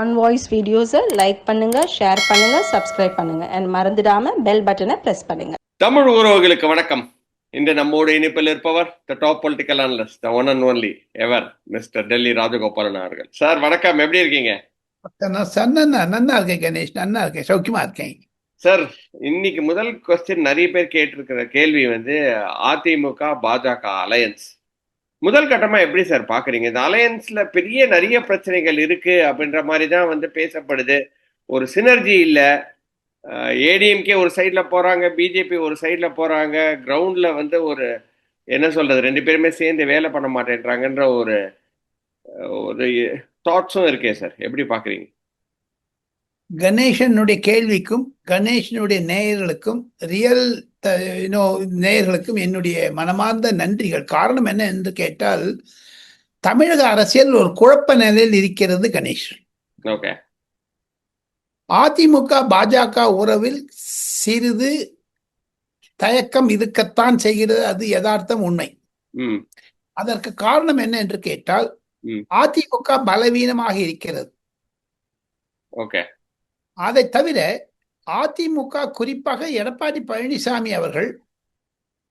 On voice வீடியோஸை like பண்ணுங்க share பண்ணுங்க சப்ஸ்கிரைப் பண்ணுங்க. அண்ட் மறந்துடாம பெல் பட்டனை பிரஸ் பண்ணுங்க. தமிழ் உறவுகளுக்கு வணக்கம். இன்று நம்மோடு இணைப்பில் இருப்பவர் the top political analyst the one and only ever mister Delhi Rajagopalan அவர்கள். சார் வணக்கம். எப்படி இருக்கீங்க? நான் சார் நன்னா நன்னா இருக்கேன் கணேஷ். நன்னா இருக்கேன். சௌக்கியமா இருக்கேன். சார் இன்னைக்கு முதல் கொஸ்டின் நிறைய பேர் கேட்டிருக்கிற கேள்வி வந்து அதிமுக பாஜக அலையன்ஸ் முதல் கட்டமா எப்படி சார் பாக்குறீங்க? இந்த அலையன்ஸ்ல பெரிய நிறைய பிரச்சனைகள் இருக்கு அப்படின்ற மாதிரி தான் வந்து பேசப்படுது. ஒரு சினர்ஜி இல்ல. ஏடிஎம்கே ஒரு சைட்ல போறாங்க பிஜேபி ஒரு சைட்ல போறாங்க கிரவுண்ட்ல வந்து ஒரு என்ன சொல்றது ரெண்டு பேருமே சேர்ந்து வேலை பண்ண மாட்டேன்றாங்கன்ற ஒரு ஒரு தாட்ஸும் இருக்கே சார். எப்படி பாக்குறீங்க? கணேசனுடைய கேள்விக்கும் கணேசனுடைய நேயர்களுக்கும் ரியல் யூனோ நேயர்களுக்கும் என்னுடைய மனமார்ந்த நன்றிகள். காரணம் என்ன என்று கேட்டால் தமிழக அரசியல் ஒரு குழப்ப நிலையில் இருக்கிறது கணேஷ் அதிமுக பாஜக உறவில் சிறிது தயக்கம் இருக்கத்தான் செய்கிறது. அது யதார்த்தம் உண்மை. அதற்கு காரணம் என்ன என்று கேட்டால். அதிமுக பலவீனமாக இருக்கிறது. ஓகே அதை தவிர அதிமுக குறிப்பாக எடப்பாடி பழனிசாமி அவர்கள்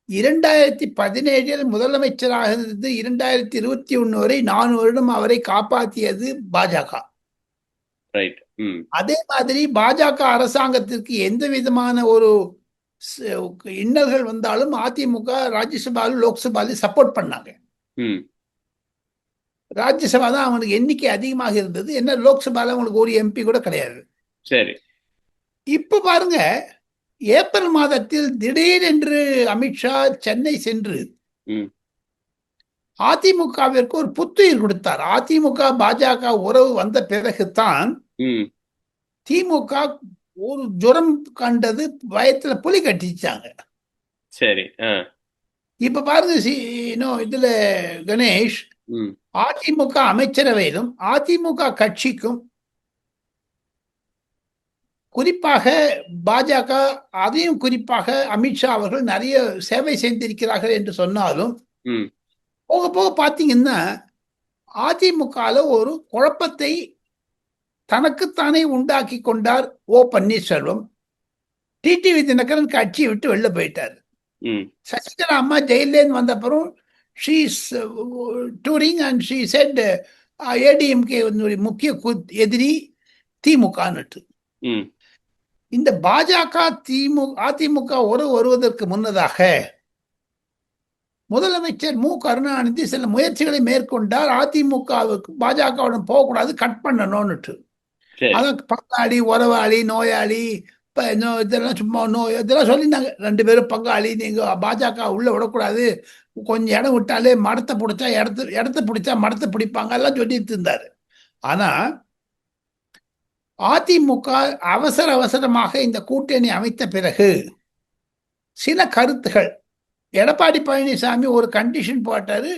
இரண்டாயிரத்தி பதினேழில் முதலமைச்சராக இருந்து இரண்டாயிரத்தி இருபத்தி ஒன்று வரை நான்கு வருடம் அவரை காப்பாற்றியது பாஜக. அதே மாதிரி பாஜக அரசாங்கத்திற்கு எந்த விதமான ஒரு இன்னல்கள் வந்தாலும் அதிமுக ராஜ்யசபாலும் லோக்சபாலும் சப்போர்ட் பண்ணாங்க. ராஜ்யசபா தான் அவங்களுக்கு எண்ணிக்கை அதிகமாக இருந்தது. என்ன லோக்சபால அவங்களுக்கு ஒரு எம்பி கூட கிடையாது. சரி. இப்ப பாருங்க ஏப்ரல் மாதத்தில் திடீரென்று அமித்ஷா சென்னை சென்று. அதிமுகவிற்கு ஒரு புத்துயிர் கொடுத்தார். அதிமுக பாஜக உறவு வந்த பிறகுதான் திமுக ஒரு ஜுரம் கண்டது பயத்துல புலி கட்டிச்சாங்க. சரி இப்ப பாருங்க இதுல கணேஷ் அதிமுக அமைச்சரவையிலும் அதிமுக கட்சிக்கும் குறிப்பாக பாஜக அதையும் குறிப்பாக அமித்ஷா அவர்கள் நிறைய சேவை செய்திருக்கிறார்கள் என்று சொன்னாலும் போக போக பார்த்தீங்கன்னா அதிமுகல ஒரு குழப்பத்தை தனக்குத்தானே உண்டாக்கி கொண்டார் ஓ பன்னீர்செல்வம். டிடிவி தினகரன் கட்சியை விட்டு வெளில போயிட்டார். சசிகலா அம்மா ஜெயிலேருந்து வந்த அப்புறம் she touring and she set ADMK முக்கிய எதிரி திமுகன்னுட்டு. இந்த பாஜக திமுக அதிமுக உறவு வருவதற்கு முன்னதாக முதலமைச்சர் மு. கருணாநிதி சில முயற்சிகளை மேற்கொண்டார். அதிமுகவுக்கு பாஜகவுடன் போகக்கூடாது கட் பண்ணணும்னுட்டு. அதான் பங்காளி உறவாளி நோயாளி இதெல்லாம் சும்மா நோய் இதெல்லாம் சொல்லியிருந்தாங்க. ரெண்டு பேரும் பங்காளி நீங்க பாஜக உள்ள விடக்கூடாது. கொஞ்சம் இடம் விட்டாலே மடத்தை பிடிச்சா இடத்து இடத்த பிடிச்சா மடத்தை பிடிப்பாங்க. எல்லாம் சொல்லிட்டு இருந்தாரு. ஆனா அதிமுக அவசர அவசரமாக இந்த கூட்டணி அமைத்த பிறகு சில கருத்துகள். எடப்பாடி பழனிசாமி ஒரு கண்டிஷன் போட்டாரு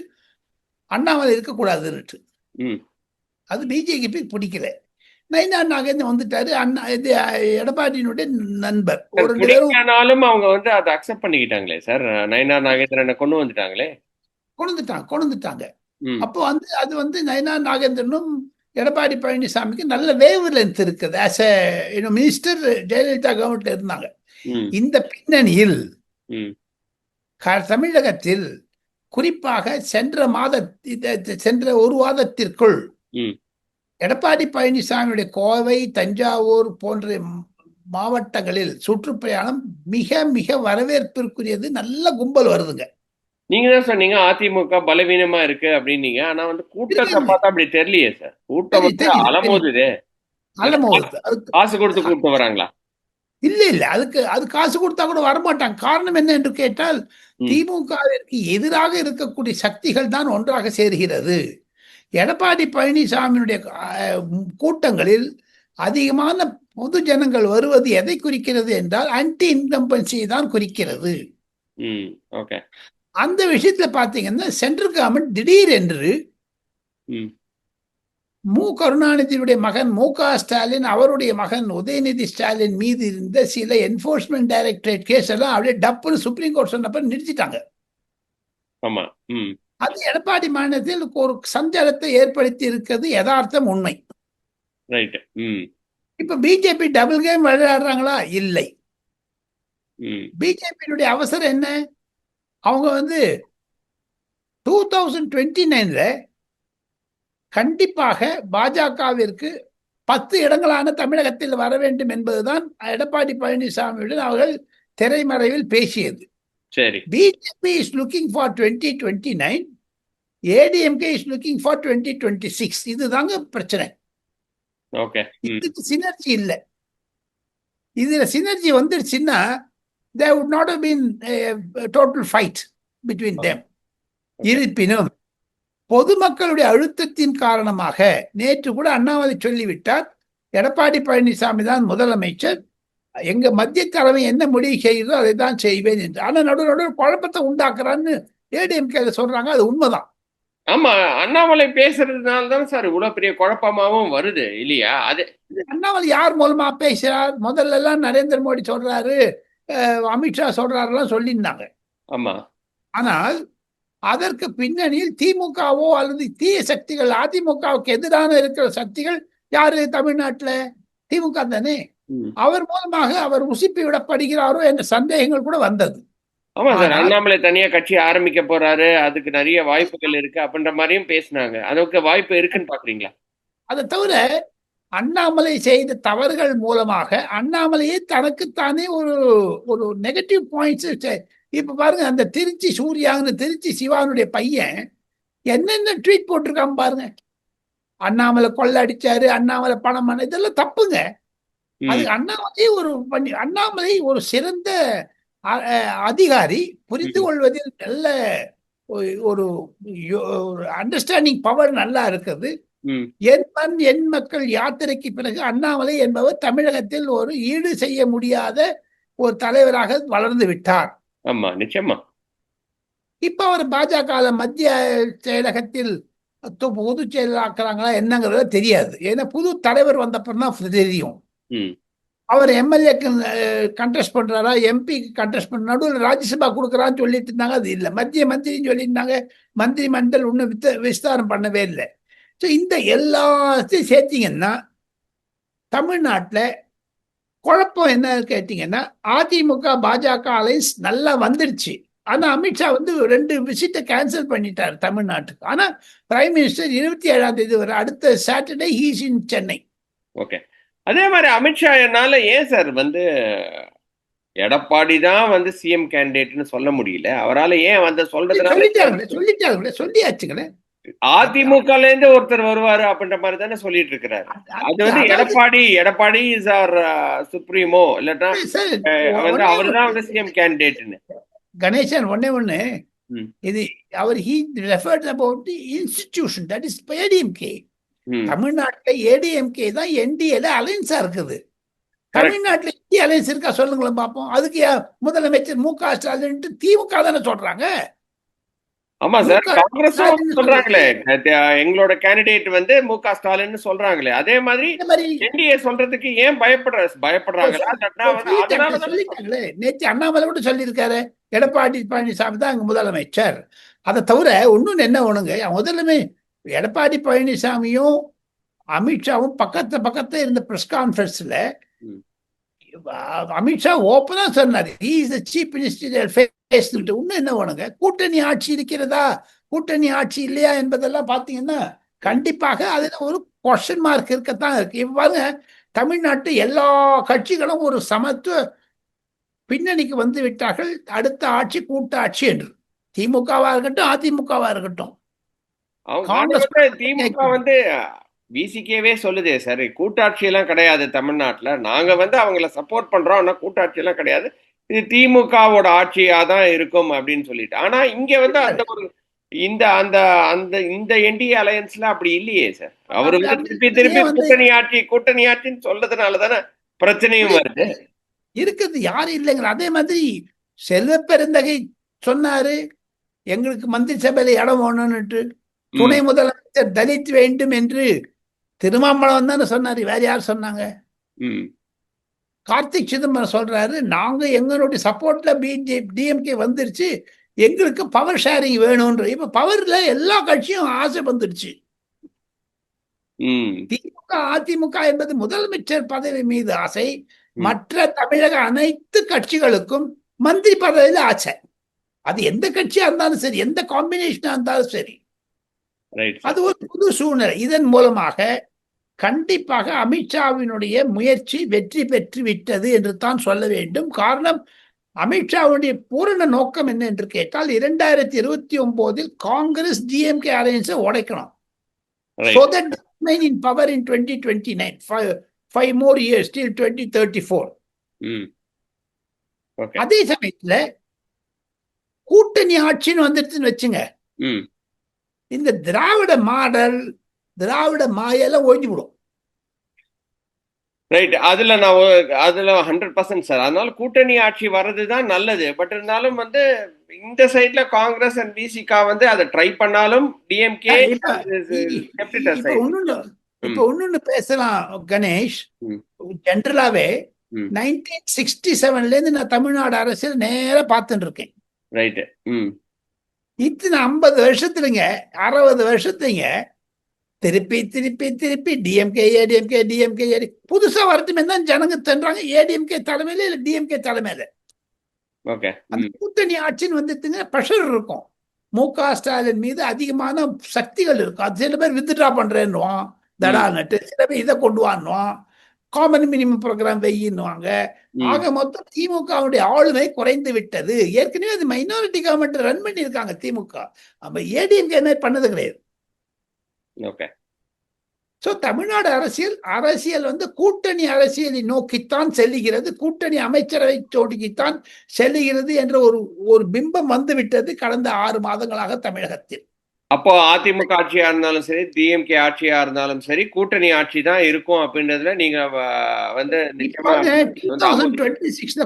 அண்ணாமலை இருக்கக்கூடாதுன்னுட்டு. அது பிஜேபி பிடிக்கல. நைனா நாகேந்திரன் வந்துட்டாரு அண்ணா இது எடப்பாடியினுடைய நண்பர். ஒரு பேரும் அவங்க வந்து அதை அக்செப்ட் பண்ணிக்கிட்டாங்களே சார்? நயனார் நாகேந்திரனை கொண்டு வந்துட்டாங்களே? கொண்டுட்டாங்க கொண்டுட்டாங்க. ம். அப்போ வந்து அது வந்து நயனா நாகேந்திரனும் எடப்பாடி பழனிசாமிக்கு நல்ல வேவ் லென்த் இருக்குது. ஆஸ் எ மினிஸ்டர் ஜெயலலிதா கவர்மெண்ட்ல இருந்தாங்க. இந்த பின்னணியில் தமிழகத்தில் குறிப்பாக சென்ற மாத சென்ற ஒரு வாதத்திற்குள் ம். எடப்பாடி பழனிசாமியுடைய கோவை தஞ்சாவூர் போன்ற மாவட்டங்களில் சுற்றுப்பயணம் மிக மிக வரவேற்பிற்குரியது. நல்ல கும்பல் வருதுங்க. நீங்க தான் சொன்னீங்க அதிமுக பலவீனமா இருக்கு அப்படின்னீங்க ஆனா வந்து கூட்டத்தை. பார்த்தா அப்படி தெரியலையே சார். கூட்டம் தெரியும், வந்து தெரியும், அலமோதுதே அலமோது அதுக்கு காசு கொடுத்து கூப்பிட்டு வராங்களா? இல்ல இல்ல. அதுக்கு அது காசு கொடுத்தா கூட வரமாட்டாங்க. காரணம் என்ன என்று கேட்டால். திமுகவிற்கு எதிராக இருக்கக்கூடிய சக்திகள் தான் ஒன்றாக சேர்கிறது. எடப்பாடி பழனிசாமியினுடைய கூட்டங்களில் அதிகமான பொது ஜனங்கள் வருவது எதை குறிக்கிறது என்றால் ஆன்டி இன்கம்பன்சியை தான் குறிக்கிறது. அந்த விஷயத்துல பாத்தீங்கன்னா சென்ட்ரல் கவர்மெண்ட் திடீர் என்று ம். கருணாநிதியுடைய மகன் மு. க. ஸ்டாலின் அவருடைய மகன் உதயநிதி ஸ்டாலின் மீது இருந்த சில என்போர்ஸ்மெண்ட் டைரக்டரேட் கேஸ் எல்லாம் அப்படியே டப்புன்னு சுப்ரீம் கோர்ட் சொன்னப்ப நிறுத்திட்டாங்க. ஆமா அது எடப்பாடி மாநிலத்தில் ஒரு சஞ்சலத்தை ஏற்படுத்தி இருக்கிறது யதார்த்தம் உண்மை. இப்ப பிஜேபி டபுள் கேம் விளையாடுறாங்களா? இல்லை. பிஜேபியினுடைய அவசரம் என்ன? அவங்க வந்து டூ தௌசண்ட் டுவெண்ட்டி நைன்ல கண்டிப்பாக பாஜகவிற்கு பத்து இடங்களான தமிழகத்தில் வர வேண்டும் என்பதுதான் எடப்பாடி பழனிசாமியுடன் அவர்கள் திரைமறைவில் பேசியது. சரி. BJP is looking for twenty twenty nine ADMK is looking for twenty twenty six இதுதாங்க பிரச்சனை. ஓகே. இதுக்கு சினர்ஜி இல்லை. இதுல சினர்ஜி வந்துடுச்சுன்னா they would not been total fight between them. இருப்பினும் பொதுமக்களுடைய அழுத்தத்தின் காரணமாக நேற்று கூட அண்ணாமலை சொல்லிவிட்டார் எடப்பாடி பழனிசாமி தான் முதலமைச்சர் எங்க மத்திய தலைமை என்ன முடிவு செய்யுதோ அதை தான் செய்வேன் என்று. ஆனா நடு நடு குழப்பத்தை உண்டாக்குறான்னு ஏடிஎம்கே சொல்றாங்க அது உண்மைதான். ஆமா அண்ணாமலை பேசுறதுனால தான் சார் இவ்வளவு பெரிய குழப்பமாவும் வருது இல்லையா? அது அண்ணாமலை யார் மூலமா பேசுறார்? முதல்ல எல்லாம் நரேந்திர மோடி சொல்றாரு அமித்ஷா சொல்றாருலாம் சொல்லியிருந்தாங்க. ஆமா. ஆனால் அதற்கு பின்னணியில் திமுகவோ அல்லது தீய சக்திகள் அதிமுகவுக்கு எதிரான இருக்கிற சக்திகள் யாரு தமிழ்நாட்டுல? திமுக தானே. அவர் மூலமாக அவர் உசுப்பி விடப்படுகிறாரோ என்ற சந்தேகங்கள் கூட வந்தது. ஆமா சார் அண்ணாமலை தனியா கட்சி ஆரம்பிக்க போறாரு அதுக்கு நிறைய வாய்ப்புகள் இருக்கு அப்படின்ற மாதிரியும் பேசினாங்க. அதுக்கு வாய்ப்பு இருக்குன்னு பாக்குறீங்களா? அதை தவிர அண்ணாமலை செய்த தவறுகள் மூலமாக அண்ணாமலையே தனக்குத்தானே ஒரு ஒரு நெகட்டிவ் பாயிண்ட்ஸ் இப்ப பாருங்க அந்த திருச்சி சூர்யான்னு திருச்சி சிவானுடைய பையன் என்னென்ன ட்வீட் போட்டிருக்கான் பாருங்க. அண்ணாமலை கொள்ள அடிச்சாரு அண்ணாமலை பணம் பண்ண இதெல்லாம் தப்புங்க. அது அண்ணாமலை ஒரு பண்ணி அண்ணாமலை ஒரு சிறந்த அதிகாரி புரிந்து கொள்வதில் நல்ல ஒரு- அண்டர்ஸ்டாண்டிங் பவர் நல்லா இருக்குது. என் மண் என் மக்கள் யாத்திரைக்கு பிறகு அண்ணாமலை என்பவர் தமிழகத்தில் ஒரு ஈடு செய்ய முடியாத ஒரு தலைவராக வளர்ந்து விட்டார். ஆமா நிச்சயமா. இப்ப அவர் பாஜக மத்திய செயலகத்தில் பொதுச் செயலாக்குறாங்களா என்னங்கிறத தெரியாது. ஏன்னா புது தலைவர் வந்தப்பறம் தான் தெரியும். அவர் எம்எல்ஏக்கு கண்டெஸ்ட் பண்றாரா எம்பிக்கு கண்டெஸ்ட் பண்ண நடுவில் ராஜ்யசபா கொடுக்குறான்னு சொல்லிட்டு இருந்தாங்க அது இல்லை. மத்திய மந்திரின்னு சொல்லியிருந்தாங்க. மந்திரி மண்டல் இன்னும் வித்த விஸ்தாரம் பண்ணவே இல்லை. ஸோ இந்த எல்லாத்தையும் சேர்த்தீங்கன்னா தமிழ்நாட்டில் குழப்பம் என்ன கேட்டிங்கன்னா அதிமுக பாஜக அலைன்ஸ் நல்லா வந்துடுச்சு ஆனா அமித்ஷா வந்து ரெண்டு விசிட்டை கேன்சல் பண்ணிட்டார் தமிழ்நாட்டுக்கு. ஆனா பிரைம் மினிஸ்டர் இருபத்தி ஏழாம் தேதி வரை அடுத்த Saturday he's in Chennai okay அதே மாதிரி அமித்ஷா என்னால ஏன் சார் வந்து எடப்பாடி தான் வந்து சிஎம் கேண்டிடேட்னு சொல்ல முடியல? அவரால ஏன் வந்து சொல்றதுனால சொல்லிட்டாங்களே சொல்லிட்டாங்களே சொல்லியாச்சுங்களே. அதிமுகல இருந்து ஒருத்தர் வருவாரு அப்படின்ற மாதிரி தானே சொல்லிட்டு இருக்கிறாரு அது வந்து Edappadi Edappadi is our supremo இல்லட்டா வந்து ஒண்ணே. அவர் தான் ஒண்ணு. வந்து சிஎம் கேண்டிடேட்னு கணேசன் ஒண்ணே ஒண்ணு. இது அவர் he referred about the institution that is ADMK தமிழ்நாட்டுல ஏடிஎம்கே தான் என்டிஏல அலைன்ஸா இருக்குது. தமிழ்நாட்டுல இந்திய அலைன்ஸ் இருக்கா சொல்லுங்களேன் பார்ப்போம் அதுக்கு முதலமைச்சர் மு க ஸ்டாலின் திமுக தானே சொல்றாங்க? ஆமா சார் ஸ்டாலின் சொல்றாங்களே. எங்களோட கேண்டிடேட் வந்து மு க ஸ்டாலின் சொல்றாங்களே. அதே மாதிரி என்டிஏ சொல்றதுக்கு ஏன் பயப்படுற அதனாலதான் சொல்லிட்டாங்களே. நேற்று அண்ணாமலை கூட சொல்லியிருக்காரு. எடப்பாடி பழனிசாமி தான் அங்க முதலமைச்சர். அதை தவிர இன்னொன்னு என்ன ஒண்ணுங்க? முதலுமே எடப்பாடி பழனிசாமியும் அமித்ஷாவும் பக்கத்து பக்கத்துல இருந்த பிரஸ் கான்ஃபரன்ஸ்ல. அமித்ஷா ஓப்பனா சொன்னாரு. The சீஃப் மினிஸ்டர் ஃபேஸ் இன்னும் என்ன வேணுங்க கூட்டணி ஆட்சி இருக்கிறதா? கூட்டணி ஆட்சி இல்லையா என்பதெல்லாம் பாத்தீங்கன்னா கண்டிப்பாக அதுல ஒரு கொஸ்டின் மார்க் இருக்கத்தான் இருக்கு. பாருங்க தமிழ்நாட்டு எல்லா கட்சிகளும் ஒரு சமத்துவ பின்னணிக்கு வந்து விட்டார்கள். அடுத்த ஆட்சி கூட்டாட்சி என்று. திமுகவா இருக்கட்டும் அதிமுகவா இருக்கட்டும். காங்கிரஸ் திமுக வந்து விசிகேவே சொல்லுதே சார். கூட்டாட்சி எல்லாம் கிடையாது தமிழ்நாட்டுல. நாங்க வந்து அவங்கள சப்போர்ட் பண்றோம். ஆனா கூட்டாட்சி எல்லாம் கிடையாது. இது திமுகவோட ஆட்சியா தான் இருக்கும் அப்படின்னு சொல்லிட்டு. ஆனா இங்க வந்து அந்த ஒரு இந்த அந்த அந்த இந்த என்டிஏ அலையன்ஸ்ல அப்படி இல்லையே சார். அவர் வந்து திருப்பி திருப்பி கூட்டணி ஆட்சி கூட்டணி ஆட்சின்னு சொல்றதுனால தானே பிரச்சனையும் வருது. இருக்குது. யாரும் இல்லைங்கிற. அதே மாதிரி செல்வ பெருந்தகை சொன்னாரு. எங்களுக்கு மந்திரி சபையில இடம் வேணும்னுட்டு. துணை முதலமைச்சர் தலித் வேண்டும் என்று திருமாம்பழம் தானே சொன்னாரு வேற யார் சொன்னாங்க? கார்த்திக் சிதம்பரம் சொல்றாரு நாங்க எங்களுடைய சப்போர்ட்ல பிஜே டிஎம்கே வந்துருச்சு எங்களுக்கு பவர் ஷேரிங் வேணும்ன்ற இப்ப பவர்ல எல்லா கட்சியும் ஆசை வந்துடுச்சு ம். திமுக அதிமுக என்பது முதலமைச்சர் பதவி மீது ஆசை. மற்ற தமிழக அனைத்து கட்சிகளுக்கும் மந்திரி பதவியில ஆசை. அது எந்த கட்சியா இருந்தாலும் சரி எந்த காம்பினேஷனா இருந்தாலும் சரி. அது ஒரு புது சூழ்நிலை. இதன் மூலமாக கண்டிப்பாக அமித்ஷாவினுடைய முயற்சி வெற்றி பெற்று விட்டது என்று தான் சொல்ல வேண்டும். காரணம் அமித்ஷாவுடைய பூரண நோக்கம் என்ன என்று கேட்டால் இரண்டாயிரத்தி இருபத்தி ஒன்பதில் காங்கிரஸ் டிஎம்கே அலையன்ஸை உடைக்கணும். So that remain in power in 2029 five, five more years till 2034 ம் ஓகே அதே சமயத்துல கூட்டணி ஆட்சின்னு வந்துருச்சுன்னு வச்சுங்க. ம் இந்த திராவிட மாடல் திராவிட மாயெல்லாம் ஒழிஞ்சு விடும் ரைட் அதுல நான் அதுல ஹண்ட்ரட் பர்சன்ட் சார் அதனால கூட்டணி ஆட்சி வர்றது தான் நல்லது. பட் இருந்தாலும் வந்து இந்த சைட்ல காங்கிரஸ் அண்ட் பிசிகா வந்து அதை ட்ரை பண்ணாலும் டிஎம்கே இப்ப- ஒண்ணு பேசலாம் கணேஷ். ஜென்ரலாவே. நைன்டீன் சிக்ஸ்டி செவன்ல இருந்து நான் தமிழ்நாடு அரசியல் நேரா பார்த்துட்டு இருக்கேன் ரைட் இத்தனை ஐம்பது வருஷத்துலங்க அறுபது வருஷத்துலங்க திருப்பி திருப்பி திருப்பி டிஎம்கே ஏடிஎம்கே டிஎம்கே ஏடி புதுசா வரட்டுமே தான் ஜனங்க தன்றாங்க. ஏடிஎம்கே தலைமையில இல்ல டிஎம்கே தலைமையில. ஓகே. அந்த கூட்டணி ஆட்சின்னு வந்துட்டுங்க ப்ரெஷர் இருக்கும். மு க ஸ்டாலின் மீது அதிகமான சக்திகள் இருக்கும். அது சில பேர் வித்ட்ரா பண்றேன்னுவான். தடால்னுட்டு சில பேர் இதை கொண்டு வான்னுவான். காமன் மினிமம் ப்ரோக்ராம் வெயின்னுவாங்க. ம். ஆக மொத்தம் திமுகவுடைய ஆளுமை குறைந்து விட்டது. ஏற்கனவே அது மைனாரிட்டி கவர்மெண்ட் ரன் பண்ணியிருக்காங்க திமுக. நம்ம ஏடிஎம்கே என்ன பண்ணது கிடையாது. சோ தமிழ்நாடு அரசியல் அரசியல் வந்து கூட்டணி அரசியலை நோக்கித்தான் செல்லுகிறது. கூட்டணி அமைச்சரவை சோடிக்குத்தான் செல்லுகிறது என்ற ஒரு ஒரு பிம்பம் வந்து விட்டது கடந்த ஆறு மாதங்களாக தமிழகத்தில். அப்போ அதிமுக ஆட்சியா இருந்தாலும் சரி டிஎம்கே ஆட்சியா இருந்தாலும் சரி கூட்டணி ஆட்சி தான் இருக்கும் அப்படின்றதுல நீங்க வந்து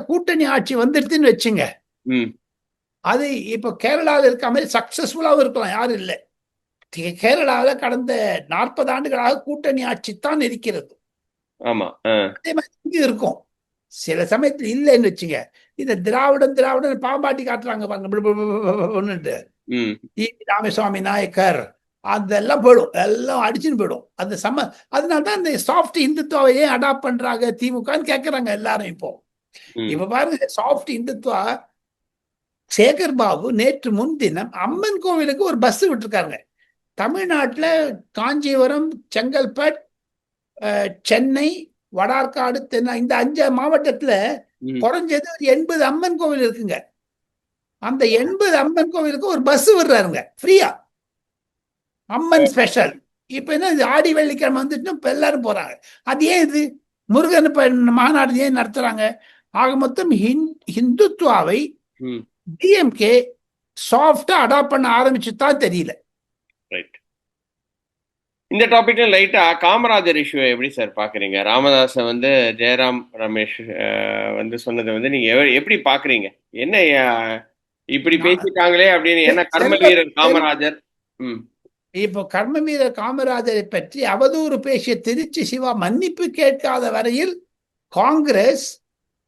கூட்டணி ஆட்சி வந்துடுதுன்னு வச்சுங்க. அது இப்போ கேரளாவில் இருக்க மாதிரி சக்சஸ்ஃபுல்லாகவும் இருக்கலாம் யாரும் இல்லை. கேரளாவில் கடந்த நாற்பது ஆண்டுகளாக கூட்டணி ஆட்சி தான் இருக்கிறது. ஆமா ஆ. அதே மாதிரி இங்க இருக்கும். சில சமயத்தில் இல்லைன்னு வச்சுங்க. இந்த திராவிடம் திராவிடம் பாம்பாட்டி காட்டுறாங்க பாருங்க. பிடு பிடு பிடு பிடு பிடுன்னுட்டு. ம். ஈ. ராமசாமி நாயக்கர் அதெல்லாம் போயிடும். எல்லாம் அடிச்சுன்னு போயிடும். அந்த சம அதனால தான் இந்த சாஃப்ட் இந்துத்துவாவை ஏன் அடாப்ட் பண்றாங்க திமுகன்னு கேட்கறாங்க எல்லாரும் இப்போ. இப்ப பாருங்க சாஃப்ட் இந்துத்துவா சேகர் பாபு நேற்று முன்தினம் அம்மன் கோவிலுக்கு ஒரு பஸ் விட்டுருக்காங்க தமிழ்நாட்டுல காஞ்சிபுரம் செங்கல்பட் சென்னை வடார்காடு தென்னை இந்த அஞ்சு மாவட்டத்துல குறைஞ்சது ஒரு எண்பது அம்மன் கோவில் இருக்குங்க. அந்த எண்பது அம்மன் கோவிலுக்கு ஒரு பஸ் விடுறாருங்க. ஃப்ரீயா அம்மன் ஸ்பெஷல் இப்ப என்ன இது? ஆடி வெள்ளிக்கிழமை வந்துட்டு இப்ப எல்லாரும் போறாங்க. அது ஏன் இது? முருகன் இப்ப மாநாடு ஏன் நடத்துறாங்க? ஆக மொத்தம் ஹிந்- ஹிந்துத்துவாவை டிஎம்கே சாஃப்டா அடாப்ட் பண்ண ஆரம்பிச்சு தான் தெரியல. ரைட் இந்த டாபிக்ல லைட்டா காமராஜர் இஷ்யூ எப்படி சார் பாக்குறீங்க? ராமதாஸை வந்து ஜெயராம் ரமேஷ் வந்து சொன்னதை வந்து நீங்க எப்படி பாக்குறீங்க? என்ன இப்படி பேசிட்டாங்களே அப்படின்னு என்ன கர்ம வீரர் காமராஜர்? இப்போ கர்மவீரர் காமராஜரை பற்றி அவதூறு பேசிய திருச்சி சிவா மன்னிப்பு கேட்காத வரையில் காங்கிரஸ்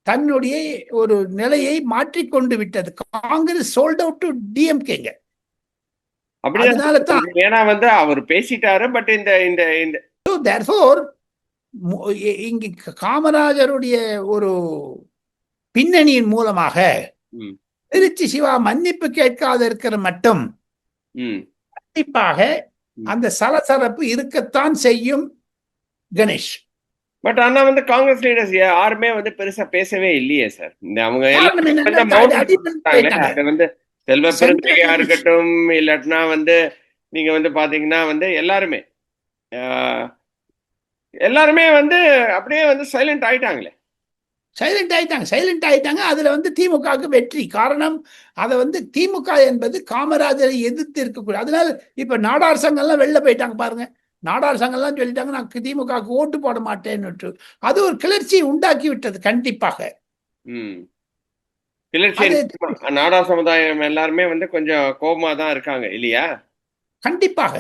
தன்னுடைய ஒரு நிலையை மாற்றிக்கொண்டு விட்டது. காங்கிரஸ் சோல்ட் அவுட் டு டிஎம்கேங்க அப்படிதான் அதனால தான் ஏன்னா வந்து அவர் பேசிட்டாரு பட் இந்த இந்த இந்த இ- இங்கு காமராஜருடைய ஒரு பின்னணியின் மூலமாக திருச்சி சிவா மன்னிப்பு கேட்காத இருக்கிற மட்டும் கண்டிப்பாக அந்த சலசலப்பு இருக்கத்தான் செய்யும் கணேஷ். பட் ஆனா வந்து காங்கிரஸ் லீடர்ஸ் யாருமே வந்து பெருசா பேசவே இல்லையே சார். இந்த அவங்க வந்து செல்வ Commission. இருக்கட்டும் இல்லாட்டினா வந்து நீங்க வந்து பாத்தீங்கன்னா வந்து எல்லாருமே. எல்லாருமே வந்து அப்படியே வந்து சைலண்ட் ஆயிட்டாங்களே. சைலண்ட் ஆயிட்டாங்க. சைலண்ட் ஆயிட்டாங்க. அதுல வந்து திமுகவுக்கு வெற்றி. காரணம் அதை வந்து திமுக என்பது காமராஜரை எதிர்த்து இருக்கக்கூடாது அதனால இப்ப நாடார் சங்கம்லாம் வெளில போயிட்டாங்க பாருங்க. நாடார் சங்கம்லாம் சொல்லிட்டாங்க நான் திமுகவுக்கு ஓட்டு போட மாட்டேன்னு அது ஒரு கிளர்ச்சியை உண்டாக்கி விட்டது கண்டிப்பாக நாடா சமுதாயம் எல்லாருமே வந்து கொஞ்சம் கோபமா தான் இருக்காங்க இல்லையா? கண்டிப்பாக.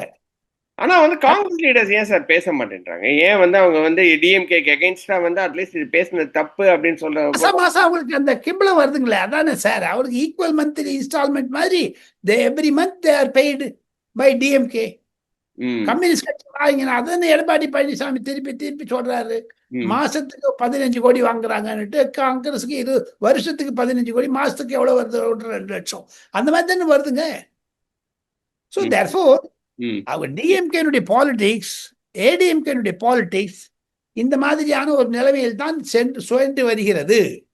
ஆனா வந்து காங்கிரஸ் லீடர்ஸ் ஏன் சார் பேச மாட்டேன்றாங்க? ஏன் வந்து அவங்க வந்து டிஎம்கேக்கு அகைன்ஸ்டா வந்து அட்லீஸ்ட் இது பேசுனது தப்பு அப்படின்னு சொல்ற மாசம் அவங்களுக்கு அந்த கிம்பளம் வருதுங்களே அதானே சார்? அவருக்கு ஈக்குவல் மந்த்லி இன்ஸ்டால்மெண்ட் மாதிரி they every month they are paid by DMK communist கட்சி வாங்கினா அதான் எடப்பாடி பழனிசாமி திருப்பி திருப்பி சொல்றாரு. மாசத்துக்கு பதினஞ்சு கோடி வாங்குறாங்கன்னுட்டு காங்கிரஸுக்கு இது வருஷத்துக்கு பதினஞ்சு கோடி மாசத்துக்கு எவ்வளவு வருது? ரெண்டு லட்சம். அந்த மாதிரி தானே வருதுங்க. ஸோ. தேர்ஃபோர் அவர் டிஎம்கேனுடைய பாலிடிக்ஸ் ஏடிஎம்கேனுடைய பாலிடிக்ஸ் இந்த மாதிரியான ஒரு நிலைமையில் தான் சென்று சுழன்று வருகிறது.